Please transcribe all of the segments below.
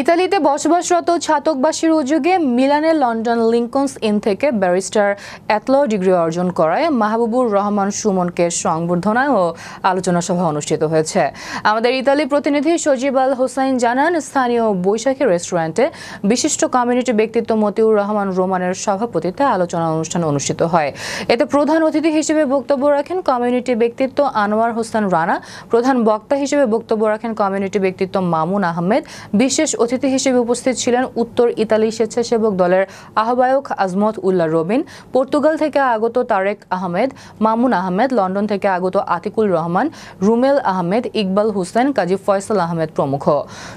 ইতালিতে বসবাসরত ছাতকবাসীর উদ্যোগে মিলানের লন্ডন লিঙ্কনস ইন থেকে ব্যারিস্টার অ্যাটল ডিগ্রি অর্জন করায় মাহবুবুর রহমান সুমনকে সংবর্ধনা ও আলোচনা সভা অনুষ্ঠিত হয়েছে। আমাদের ইতালি প্রতিনিধি সজিব আল হোসাইন জানান, স্থানীয় বৈশাখী রেস্টুরেন্টে বিশিষ্ট কমিউনিটি ব্যক্তিত্ব মতিউর রহমান রোমানের সভাপতিত্বে আলোচনা অনুষ্ঠান অনুষ্ঠিত হয়। এতে প্রধান অতিথি হিসেবে বক্তব্য রাখেন কমিউনিটি ব্যক্তিত্ব আনোয়ার হোসেন রানা, প্রধান বক্তা হিসেবে বক্তব্য রাখেন কমিউনিটি ব্যক্তিত্ব মামুন আহমেদ, বিশেষ অতিথি হিসেবে উপস্থিত ছিলেন উত্তর ইতালি স্বেচ্ছাসেবক দলের আহ্বায়ক আজমত উল্লাহ রবিন, পর্তুগাল থেকে আগত তারেক আহমেদ, মামুন আহমেদ, লন্ডন থেকে আগত আতিকুল রহমান, রুমেল আহমেদ, ইকবাল হোসেন, কাজী ফয়সাল আহমেদ প্রমুখ।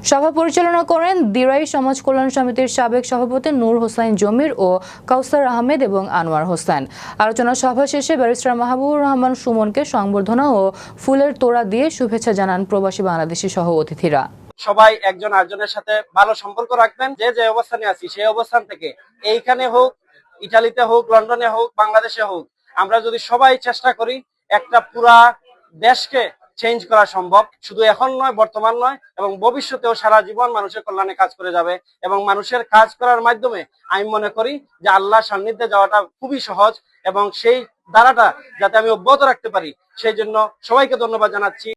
সভা পরিচালনা করেন দিরাই সমাজ কল্যাণ সমিতির সাবেক সভাপতি নূর হোসাইন জমির ও কাউসার আহমেদ এবং আনোয়ার হোসেন। আলোচনা সভা শেষে ব্যারিস্টার মাহবুবুর রহমান সুমনকে সংবর্ধনা ও ফুলের তোড়া দিয়ে শুভেচ্ছা জানান প্রবাসী বাংলাদেশি সহ অতিথিরা সবাই একজন আরেকজনের সাথে ভালো সম্পর্ক রাখবেন। যে যে অবস্থানে আছি, সেই অবস্থান থেকে এইখানে হোক, ইটালিতে হোক, লন্ডনে হোক, বাংলাদেশে হোক, আমরা যদি সবাই চেষ্টা করি একটা পুরা দেশকে চেঞ্জ করা সম্ভব। শুধু এখন নয়, বর্তমান নয়, এবং ভবিষ্যতেও সারা জীবন মানুষের কল্যাণে কাজ করে যাবে, এবং মানুষের কাজ করার মাধ্যমে আমি মনে করি যে আল্লাহ সান্নিধ্যে যাওয়াটা খুবই সহজ, এবং সেই ধারাটা যাতে আমি অব্যাহত রাখতে পারি, সেই জন্য সবাইকে ধন্যবাদ জানাচ্ছি।